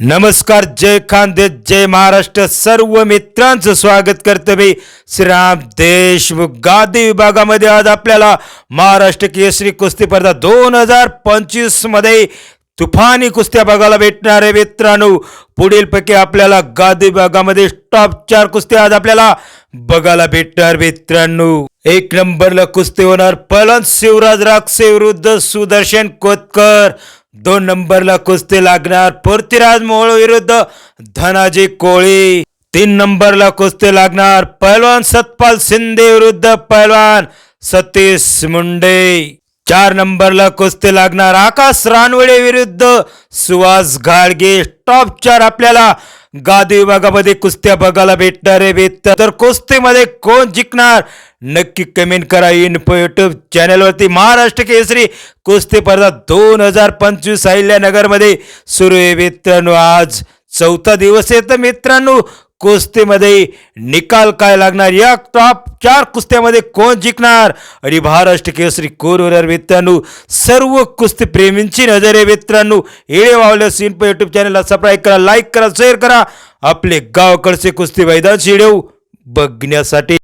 नमस्कार जय खानदेश जय महाराष्ट्र. सर्व मित्रांचं स्वागत करतो मी श्रीराम देशमुख. गादी विभागामध्ये आज आपल्याला महाराष्ट्र केसरी कुस्ती स्पर्धा दोन हजार पंचवीसमध्ये तुफानी कुस्त्या बघायला भेटणार आहे मित्रांनो. पुढीलपैकी आपल्याला गादी विभागामध्ये टॉप चार कुस्त्या आज आपल्याला बघायला भेटणार मित्रांनो. एक नंबरला कुस्ती होणार पलन शिवराज राक्षे विरुद्ध सुदर्शन कोतकर. दोन नंबरला कुस्ती लागणार. पृथ्वीराज मोहोळ विरुद्ध धनाजी कोळी. तीन नंबरला कुस्ती लागणार. पहलवान सतपाल शिंदे विरुद्ध पहलवान सतीश मुंडे. चार नंबरला कुस्ती लागणार. आकाश रानवडे विरुद्ध सुहास घाडगे टॉप चार आपल्याला गादी विभागामध्ये कुस्त्या बघायला भेटणार आहे. भेटत तर कुस्तीमध्ये कोण जिंकणार? नक्की कमेंट करा. इन्फो युट्यूब चॅनलवरती महाराष्ट्र केसरी कुस्ती स्पर्धा दोन हजार पंचवीस अहिल्यानगरमध्ये सुरू आहे मित्रांनो. आज चौथा दिवस आहे. तर मित्रांनो कुस्तीमध्ये निकाल काय लागणार? या टॉप चार कुस्त्यामध्ये कोण जिंकणार? आणि महाराष्ट्र केसरी कोण होणार मित्रांनो? सर्व कुस्ती प्रेमींची नजर आहे मित्रांनो. येळे वावल्या सीन युट्यूब चॅनलला सबस्क्राईब करा लाईक करा शेअर करा. आपले गावाकडचे कुस्ती मैदान व्हिडिओ बघण्यासाठी.